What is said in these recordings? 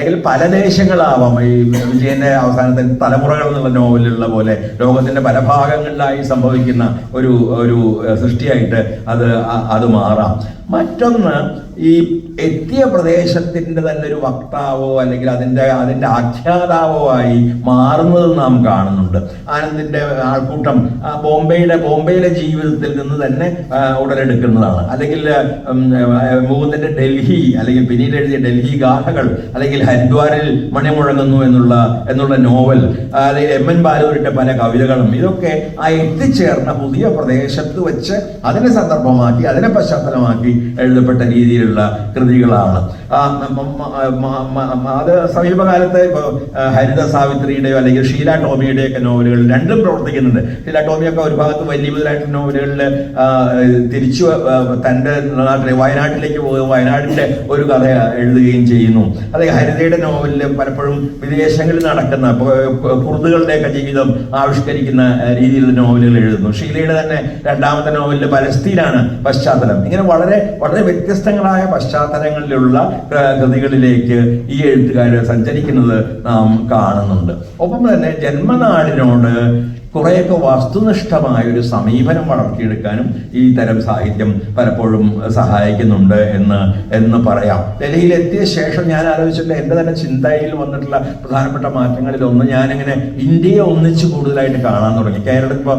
അല്ലെങ്കിൽ പല ദേശങ്ങളാവാം. ഈ വിജയന്റെ അവസാനത്തെ തലമുറകൾ എന്നുള്ള നോവലുള്ള പോലെ ലോകത്തിന്റെ പല ഭാഗങ്ങളിലായി സംഭവിക്കുന്ന ഒരു ഒരു സൃഷ്ടിയായിട്ട് അത് അത് മാറാം. മറ്റൊന്ന് ഈ എത്തിയ പ്രദേശത്തിന്റെ തന്നെ ഒരു വക്താവോ അല്ലെങ്കിൽ അതിന്റെ അതിന്റെ ആഖ്യാതാവോ ആയി മാറുന്നത് നാം കാണുന്നുണ്ട്. ആനന്ദിന്റെ ആൾക്കൂട്ടം ബോംബെയുടെ ബോംബെയിലെ ജീവിതത്തിൽ നിന്ന് തന്നെ ഉടലെടുക്കുന്നതാണ്. അല്ലെങ്കിൽ മുകുന്ദന്റെ ഡൽഹി അല്ലെങ്കിൽ പിന്നീട് എഴുതിയ ഡൽഹി ഗാഥകൾ അല്ലെങ്കിൽ ഹരിദ്വാറിൽ മണി മുഴങ്ങുന്നു എന്നുള്ള എന്നുള്ള നോവൽ അല്ലെങ്കിൽ എം എൻ ബാലൂരിന്റെ പല കവിതകളും ഇതൊക്കെ ആ എത്തിച്ചേർന്ന പുതിയ പ്രദേശത്ത് വെച്ച് അതിനെ സന്ദർഭമാക്കി അതിനെ പശ്ചാത്തലമാക്കി എഴുതപ്പെട്ട രീതിയിലുള്ള കൃതികളാണ്. അത് സമീപകാലത്ത് ഇപ്പോൾ ഹരിത സാവിത്രിയുടെയോ അല്ലെങ്കിൽ ഷീല ടോമിയുടെയോ ഒക്കെ നോവലുകൾ രണ്ടും പ്രവർത്തിക്കുന്നുണ്ട്. ഷീല ടോമിയൊക്കെ ഒരു ഭാഗത്ത് വലിയ മുതലായിട്ട് നോവലുകളിൽ തിരിച്ചു തന്റെ നാട്ടിലെ വയനാട്ടിലേക്ക് പോകുക വയനാടിന്റെ ഒരു കഥ എഴുതുകയും ചെയ്യുന്നു. അതെ ഹരിതയുടെ നോവലിൽ പലപ്പോഴും വിദേശങ്ങളിൽ നടക്കുന്ന കുർദുകളുടെയൊക്കെ ജീവിതം ആവിഷ്കരിക്കുന്ന രീതിയിലുള്ള നോവലുകൾ എഴുതുന്നു. ഷീലയുടെ തന്നെ രണ്ടാമത്തെ നോവലിൽ പലസ്തീനാണ് പശ്ചാത്തലം. ഇങ്ങനെ വളരെ വളരെ വ്യത്യസ്തങ്ങളായ പശ്ചാത്തലങ്ങളിലുള്ള കൃതികളിലേക്ക് ഈ എഴുത്തുകാർ സഞ്ചരിക്കുന്നത് നാം കാണുന്നുണ്ട്. ഒപ്പം തന്നെ ജന്മനാടിനോട് കുറേയൊക്കെ വസ്തുനിഷ്ഠമായൊരു സമീപനം വളർത്തിയെടുക്കാനും ഈ തരം സാഹിത്യം പലപ്പോഴും സഹായിക്കുന്നുണ്ട് എന്ന് എന്ന് പറയാം. ഡൽഹിയിൽ എത്തിയ ശേഷം ഞാൻ ആലോചിച്ചിട്ടുള്ള എന്റെ തന്നെ ചിന്തയിൽ വന്നിട്ടുള്ള പ്രധാനപ്പെട്ട മാറ്റങ്ങളിൽ ഒന്ന് ഞാനിങ്ങനെ ഇന്ത്യയെ ഒന്നിച്ച് കൂടുതലായിട്ട് കാണാൻ തുടങ്ങി. കേരളം ഇപ്പോൾ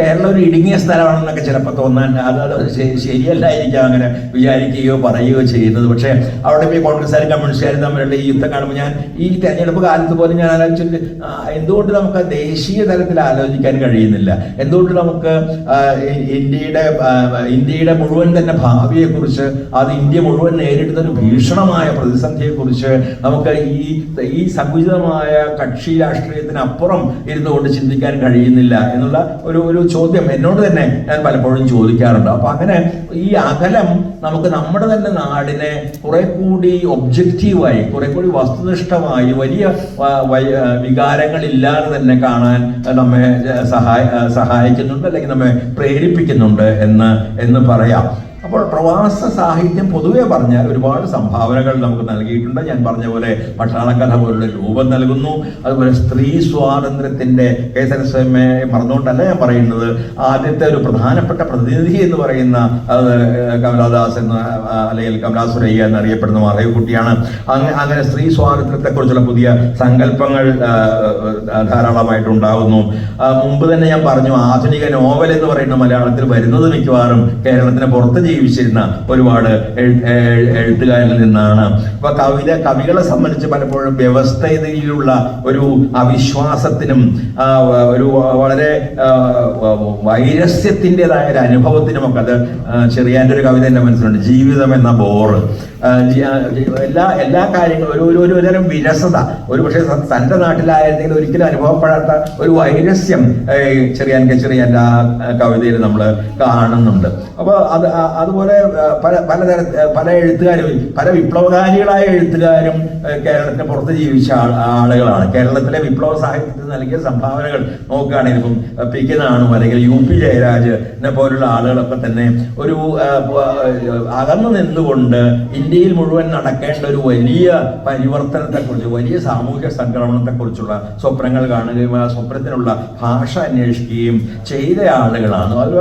കേരളം ഒരു ഇടുങ്ങിയ സ്ഥലമാണെന്നൊക്കെ ചിലപ്പോൾ തോന്നാൻ അത് ശരിയല്ലായിരിക്കാം അങ്ങനെ വിചാരിക്കുകയോ പറയുകയോ ചെയ്യുന്നത്. പക്ഷേ അവിടെ ഇപ്പോൾ കോൺഗ്രസ്സുകാരും കമ്മ്യൂണിസ്റ്റുകാരും തമ്മിലുള്ള ഈ യുദ്ധം കാണുമ്പോൾ ഞാൻ ഈ തെരഞ്ഞെടുപ്പ് കാലത്ത് പോലും ഞാൻ ആലോചിച്ചിട്ട് എന്തുകൊണ്ട് നമുക്ക് ദേശീയ തലത്തിൽ ആലോചിക്കാൻ കഴിയുന്നില്ല. എന്തുകൊണ്ട് നമുക്ക് ഇന്ത്യയുടെ ഇന്ത്യയുടെ മുഴുവൻ തന്നെ ഭാവിയെക്കുറിച്ച് അത് ഇന്ത്യ മുഴുവൻ നേരിടുന്ന ഒരു ഭീഷണമായ പ്രതിസന്ധിയെക്കുറിച്ച് നമുക്ക് ഈ ഈ സങ്കുചിതമായ കക്ഷി രാഷ്ട്രീയത്തിനപ്പുറം ഇരുന്നുകൊണ്ട് ചിന്തിക്കാൻ കഴിയുന്നില്ല എന്നുള്ള ഒരു ഒരു ചോദ്യം എന്നോട് തന്നെ ഞാൻ പലപ്പോഴും ചോദിക്കാറുണ്ട്. അപ്പൊ അങ്ങനെ ഈ അകലം നമുക്ക് നമ്മുടെ തന്നെ നാടിനെ കുറെ കൂടി ഒബ്ജക്റ്റീവായി കുറെ കൂടി വസ്തുനിഷ്ഠമായി വലിയ വികാരങ്ങളില്ലാതെ തന്നെ കാണാൻ നമ്മെ സഹായ സഹായിക്കുന്നുണ്ട് അല്ലെങ്കിൽ നമ്മെ പ്രേരിപ്പിക്കുന്നുണ്ട് എന്ന് എന്ന് പറയാം. അപ്പോൾ പ്രവാസ സാഹിത്യം പൊതുവെ പറഞ്ഞാൽ ഒരുപാട് സംഭാവനകൾ നമുക്ക് നൽകിയിട്ടുണ്ട്. ഞാൻ പറഞ്ഞ പോലെ പട്ടാളക്കഥ പോലുള്ള രൂപം നൽകുന്നു. അതുപോലെ സ്ത്രീ സ്വാതന്ത്ര്യത്തിന്റെ കേസരസ്വയമെ മറന്നുകൊണ്ടല്ല ഞാൻ പറയുന്നത്. ആദ്യത്തെ ഒരു പ്രധാനപ്പെട്ട പ്രതിനിധി എന്ന് പറയുന്ന കമലാദാസ് എന്ന അല്ലെങ്കിൽ കമലാസുരയ്യ എന്നറിയപ്പെടുന്ന മാധവിക്കുട്ടിയാണ്. അങ്ങനെ അങ്ങനെ സ്ത്രീ സ്വാതന്ത്ര്യത്തെക്കുറിച്ചുള്ള പുതിയ സങ്കല്പങ്ങൾ ധാരാളമായിട്ടുണ്ടാകുന്നു. മുമ്പ് തന്നെ ഞാൻ പറഞ്ഞു ആധുനിക നോവൽ എന്ന് പറയുന്ന മലയാളത്തിൽ വരുന്നത് മിക്കവാറും കേരളത്തിന് പുറത്ത് ജീവിച്ചിരുന്ന ഒരുപാട് എഴു- എഴു- എഴുത്തുകാരിൽ നിന്നാണ്. അപ്പൊ കവിത കവികളെ സംബന്ധിച്ച് പലപ്പോഴും വ്യവസ്ഥയിലുള്ള ഒരു അവിശ്വാസത്തിനും ഒരു വളരെ വൈരസ്യത്തിന്റെതായ ഒരു അനുഭവത്തിനുമൊക്കെ അത് ചെറിയാന്റെ ഒരു കവിത എന്റെ മനസ്സിലുണ്ട്. ജീവിതം എന്ന ബോറ് എല്ലാ എല്ലാ കാര്യങ്ങളും ഒരു ഒരു തരം വിരസത. ഒരു പക്ഷേ തന്റെ നാട്ടിലായിരുന്നെങ്കിൽ ഒരിക്കലും അനുഭവപ്പെടാത്ത ഒരു വൈരസ്യം ചെറിയാൻ ചെറിയാന്റെ ആ കവിതയിൽ നമ്മൾ കാണുന്നുണ്ട്. അപ്പോൾ അത് ആ- അതുപോലെ പല പലതര പല എഴുത്തുകാരും പല വിപ്ലവകാരികളായ എഴുത്തുകാരും കേരളത്തിന് പുറത്ത് ജീവിച്ച ആളുകളാണ്. കേരളത്തിലെ വിപ്ലവ സാഹിത്യത്തിന് നൽകിയ സംഭാവനകൾ നോക്കുകയാണെങ്കിൽ ഇപ്പം പി കെ നാണു അല്ലെങ്കിൽ യു പി ജയരാജിനെ പോലുള്ള ആളുകളൊക്കെ തന്നെ ഒരു അകന്നു നിന്നുകൊണ്ട് ഇന്ത്യയിൽ മുഴുവൻ നടക്കേണ്ട ഒരു വലിയ പരിവർത്തനത്തെക്കുറിച്ച് വലിയ സാമൂഹ്യ സംക്രമണത്തെക്കുറിച്ചുള്ള സ്വപ്നങ്ങൾ കാണുകയും ആ സ്വപ്നത്തിനുള്ള ഭാഷ അന്വേഷിക്കുകയും ചെയ്ത ആളുകളാണ്. അത്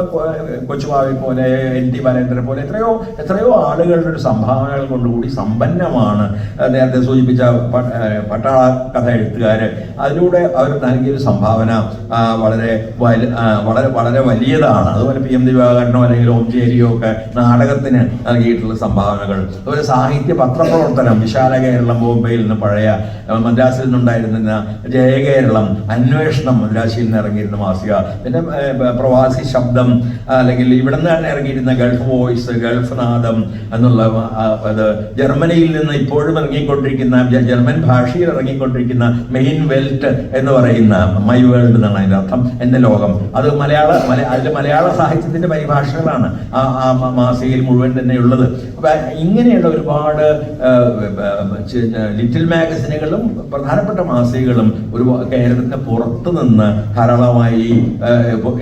കൊച്ചുവാവി പോലെ എൻ ടി ബാലേന്ദ്രനെ പോലെ എത്രയോ എത്രയോ ആളുകളുടെ ഒരു സംഭാവനകൾ കൊണ്ടുകൂടി സമ്പന്നമാണ്. നേരത്തെ സൂചിപ്പിച്ച പട്ടാള കഥ എഴുത്തുകാർ അതിലൂടെ അവർ നൽകിയൊരു സംഭാവന വളരെ വളരെ വളരെ വലിയതാണ്. അതുപോലെ പി എം ദിവാകരനോ അല്ലെങ്കിൽ ഓംചേരിയോ ഒക്കെ നാടകത്തിന് നൽകിയിട്ടുള്ള സംഭാവനകൾ. അതുപോലെ സാഹിത്യ പത്രപ്രവർത്തനം വിശാല കേരളം ബോംബെയിൽ നിന്ന് പഴയ മദ്രാസിൽ നിന്നുണ്ടായിരുന്ന ജയകേരളം അന്വേഷണം മദ്രാസിയിൽ നിന്ന് ഇറങ്ങിയിരുന്ന മാസിക. പിന്നെ പ്രവാസി ശബ്ദം അല്ലെങ്കിൽ ഇവിടെ നിന്നാണ് ഇറങ്ങിയിരുന്ന ഗൾഫ് വോയിസ് ഗൾഫ് നാദം എന്നുള്ള അത് ജർമ്മനിയിൽ നിന്ന് ഇപ്പോഴും ഇറങ്ങിക്കൊണ്ടിരിക്കുന്ന ജർമ്മൻ ഭാഷയിൽ ഇറങ്ങിക്കൊണ്ടിരിക്കുന്ന മെയിൻ വെൽറ്റ് എന്ന് പറയുന്ന മൈ വേൾഡ് എന്നാണ് അതിന്റെ അർത്ഥം എന്റെ ലോകം. അത് മലയാള മല- അതിൽ മലയാള സാഹിത്യത്തിന്റെ പരിഭാഷകളാണ് ആ ആ മാസികയിൽ മുഴുവൻ തന്നെ ഉള്ളത്. ഇങ്ങനെയുള്ള ഒരുപാട് ലിറ്റിൽ മാഗസിനുകളും പ്രധാനപ്പെട്ട മാസികകളും ഒരു കേരളത്തിന് പുറത്ത് നിന്ന് ധാരാളമായി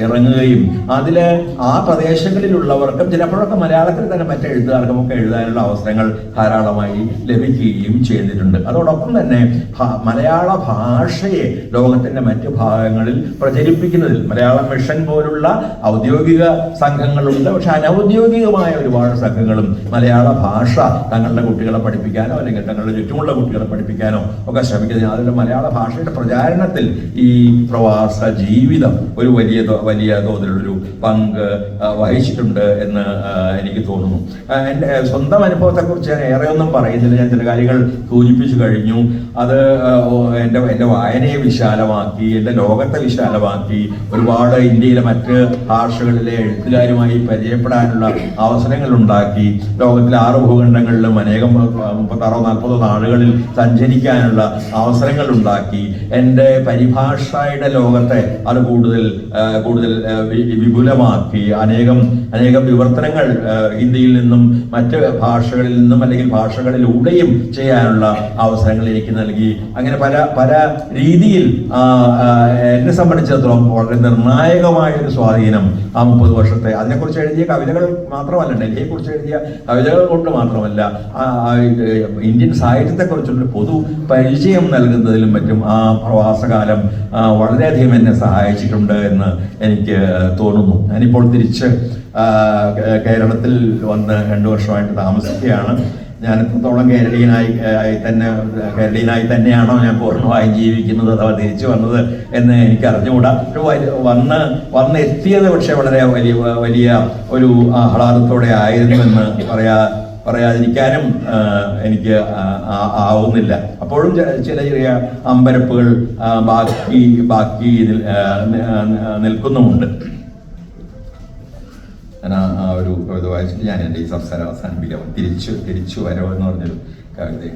ഇറങ്ങുകയും അതിൽ ആ പ്രദേശങ്ങളിലുള്ളവർക്കും ചിലപ്പോഴൊക്കെ മലയാളത്തിൽ തന്നെ മറ്റ് എഴുത്തുകാർക്കും ഒക്കെ എഴുതാനുള്ള അവസരങ്ങൾ ധാരാളമായി ലഭിക്കുകയും ചെയ്തിട്ടുണ്ട്. അതോടൊപ്പം തന്നെ മലയാള ഭാഷയെ ലോകത്തിന്റെ മറ്റ് ഭാഗങ്ങളിൽ പ്രചരിപ്പിക്കുന്നതിൽ മലയാള മിഷൻ പോലുള്ള ഔദ്യോഗിക സംഘങ്ങളുണ്ട്. പക്ഷെ അനൗദ്യോഗികമായ ഒരുപാട് സംഘങ്ങളും മലയാള ഭാഷ തങ്ങളുടെ കുട്ടികളെ പഠിപ്പിക്കാനോ അല്ലെങ്കിൽ തങ്ങളുടെ ചുറ്റുമുള്ള കുട്ടികളെ പഠിപ്പിക്കാനോ ഒക്കെ ശ്രമിക്കുന്നത്. അതിന്റെ മലയാള ഭാഷയുടെ പ്രചാരണത്തിൽ ഈ പ്രവാസ ജീവിതം ഒരു വലിയ വലിയ തോതിലുള്ളൊരു പങ്ക് വഹിച്ചിട്ടുണ്ട് എന്ന് എനിക്ക് തോന്നുന്നു. എന്റെ സ്വന്തം അനുഭവത്തെക്കുറിച്ച് ഞാൻ ഏറെ ഒന്നും പറയുന്നില്ല. ഞാൻ ചില കാര്യങ്ങൾ സൂചിപ്പിച്ചു കഴിഞ്ഞു. അത് എന്റെ എന്റെ വായനയെ വിശാലമാക്കി എന്റെ ലോകത്തെ വിശാലമാക്കി ഒരുപാട് ഇന്ത്യയിലെ മറ്റ് ഭാഷകളിലെ എഴുത്തുകാരുമായി പരിചയപ്പെടാനുള്ള അവസരങ്ങൾ ഉണ്ടാക്കി ലോകത്തിലെ ആറ് ഭൂഖണ്ഡങ്ങളിലും അനേകം മുപ്പത്താറോ നാൽപ്പതോ നാടുകളിൽ സഞ്ചരിക്കാനുള്ള അവസരങ്ങൾ ഉണ്ടാക്കി. എന്റെ പരിഭാഷയുടെ ലോകത്തെ അത് കൂടുതൽ കൂടുതൽ വിപുലമാക്കി അനേകം അനേകം വിവർത്തനങ്ങൾ ഹിന്ദിയിൽ നിന്നും മറ്റ് ഭാഷകളിൽ നിന്നും അല്ലെങ്കിൽ ഭാഷകളിലൂടെയും ചെയ്യാനുള്ള അവസരങ്ങൾ എനിക്ക് നൽകി. അങ്ങനെ പല പല രീതിയിൽ എന്നെ സംബന്ധിച്ചിടത്തോളം വളരെ നിർണായകമായ ഒരു സ്വാധീനം ആ മുപ്പത് വർഷത്തെ. അതിനെക്കുറിച്ച് എഴുതിയ കവിതകൾ മാത്രമല്ല ഡൽഹിയെ കുറിച്ച് എഴുതിയ കവിതകൾ കൊണ്ട് മാത്രമല്ല ഇന്ത്യൻ സാഹിത്യത്തെക്കുറിച്ചുള്ള പൊതു പരിചയം നൽകുന്നതിലും മറ്റും ആ പ്രവാസകാലം വളരെയധികം എന്നെ സഹായിച്ചിട്ടുണ്ട് എന്ന് എനിക്ക് തോന്നുന്നു. ഞാനിപ്പോൾ തിരിച്ച് ആ, കേ- കേരളത്തിൽ വന്ന് രണ്ടു വർഷമായിട്ട് താമസിക്കുകയാണ്. ഞാൻ എത്രത്തോളം കേരളീയനായി തന്നെ കേരളീയനായി തന്നെയാണോ ഞാൻ പൂർണമായും ജീവിക്കുന്നത് അഥവാ തിരിച്ചു വന്നത് എന്ന് എനിക്ക് അറിഞ്ഞുകൂടാ വന്ന് വന്ന് എത്തിയത് പക്ഷേ വളരെ വലിയ വലിയ ഒരു ആഹ്ലാദത്തോടെ ആയിരുന്നുവെന്ന് പറയാ പറയാതിരിക്കാനും എനിക്ക് ആവുന്നില്ല. അപ്പോഴും ചില ചെറിയ അമ്പരപ്പുകൾ ബാക്കി ബാക്കി ഇതിൽ, നിൽക്കുന്നുമുണ്ട്. ഞാൻ ആ ഒരു കവിത വായിച്ചിട്ട് ഞാൻ എന്റെ ഈ സംസാരം അവസാനിപ്പിക്കാം തിരിച്ചു തിരിച്ചു വരവ് എന്ന് പറഞ്ഞൊരു കവിത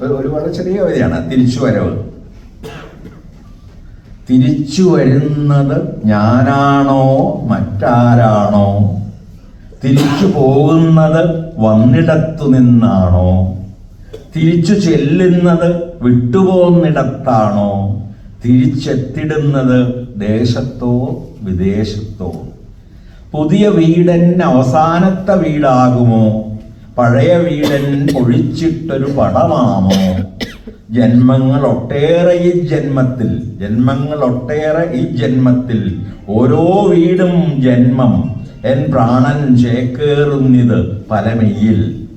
ഒരു വളരെ ചെറിയ കവിതയാണ്. തിരിച്ചു വരവ്. തിരിച്ചു വരുന്നത് ഞാനാണോ മറ്റാരാണോ? തിരിച്ചു പോകുന്നത് വന്നിടത്തു നിന്നാണോ? തിരിച്ചു ചെല്ലുന്നത് വിട്ടുപോകുന്നിടത്താണോ തിരിച്ചെത്തിടുന്നത് ദേശത്തോ വിദേശത്തോ. പുതിയ വീടൻ അവസാനത്തെ വീടാകുമോ? പഴയ വീടൻ ഒഴിച്ചിട്ടൊരു പടമാമോ ജന്മങ്ങൾ ഒട്ടേറെ ഈ ജന്മത്തിൽ ജന്മങ്ങൾ ഒട്ടേറെ ഈ ജന്മത്തിൽ. ഓരോ വീടും ജന്മം. എൻ പ്രാണൻ ചേക്കേറുന്നിത് പലമെയ്യിൽ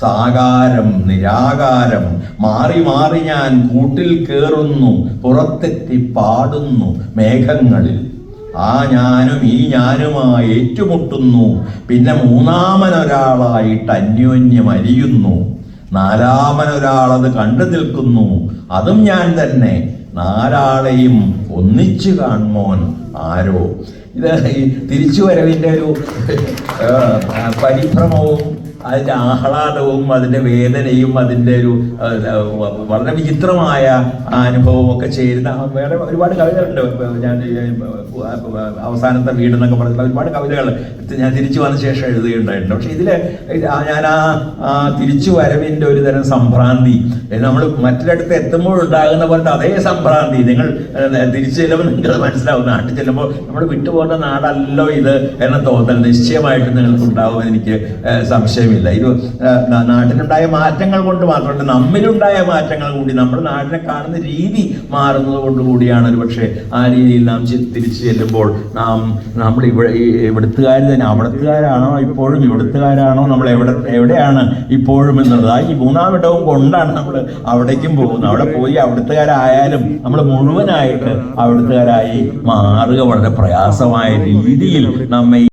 സാകാരം നിരാകാരം. മാറി മാറി ഞാൻ കൂട്ടിൽ കേറുന്നു പുറത്തെത്തി പാടുന്നു മേഘങ്ങളിൽ. ആ ഞാനും ഈ ഞാനുമായി ഏറ്റുമുട്ടുന്നു. പിന്നെ മൂന്നാമനൊരാളായിട്ട് അന്യോന്യം അരിയുന്നു. നാലാമനൊരാളത് കണ്ടു നിൽക്കുന്നു. അതും ഞാൻ തന്നെ. നാലാളെയും ഒന്നിച്ചു കാണുമോൻ ആരോ? ഇത് ഈ തിരിച്ചുവരവിന്റെ ഒരു പരിഭ്രമവും അതിന്റെ ആഹ്ലാദവും അതിന്റെ വേദനയും അതിന്റെ ഒരു വളരെ വിചിത്രമായ അനുഭവവും ഒക്കെ ചേരുന്ന വേറെ ഒരുപാട് കവിതകളുണ്ട്. ഞാൻ അവസാനത്തെ വീട് എന്നൊക്കെ പറഞ്ഞിട്ടുള്ള ഒരുപാട് കവിതകൾ ഞാൻ തിരിച്ചു വന്ന ശേഷം എഴുതുകയുണ്ടായിട്ടുണ്ട്. പക്ഷെ ഇതിൽ ഞാൻ ആ തിരിച്ചു വരവിന്റെ ഒരു തരം സംഭ്രാന്തി. നമ്മൾ മറ്റൊരിടത്ത് എത്തുമ്പോൾ ഉണ്ടാകുന്ന പോലത്തെ അതേ സംഭ്രാന്തി. നിങ്ങൾ തിരിച്ചു ചെല്ലുമ്പോൾ നിങ്ങൾക്ക് മനസ്സിലാവും. നാട്ടിൽ ചെല്ലുമ്പോൾ നമ്മൾ വിട്ടുപോകുന്ന നാടല്ലോ ഇത് എന്ന തോന്നൽ നിശ്ചയമായിട്ടും നിങ്ങൾക്ക് ഉണ്ടാവുമെന്ന് എനിക്ക് ഏഹ്, സംശയമില്ല ഇത് നാട്ടിലുണ്ടായ മാറ്റങ്ങൾ കൊണ്ട് മാത്രമല്ല നമ്മിലുണ്ടായ മാറ്റങ്ങൾ കൂടി നമ്മുടെ നാടിനെ കാണുന്ന രീതി മാറുന്നത് കൊണ്ട് കൂടിയാണ് ഒരു പക്ഷേ ആ രീതിയിൽ നാം തിരിച്ചു ചെല്ലുമ്പോൾ നാം നമ്മൾ ഇവിടെ ഇവിടുത്തുകാർ തന്നെ അവിടുത്തുകാരാണോ ഇപ്പോഴും ഇവിടുത്തുകാരാണോ നമ്മൾ എവിടെ എവിടെയാണ് ഇപ്പോഴും എന്നുള്ളത്. ആ ഈ മൂന്നാം ഇടവും കൊണ്ടാണ് നമ്മൾ അവിടേക്കും പോകുന്നത്. അവിടെ പോയി അവിടുത്തുകാരായാലും നമ്മൾ മുഴുവനായിട്ട് അവിടുത്തുകാരായി മാറുക വളരെ പ്രയാസമായ രീതിയിൽ നമ്മെ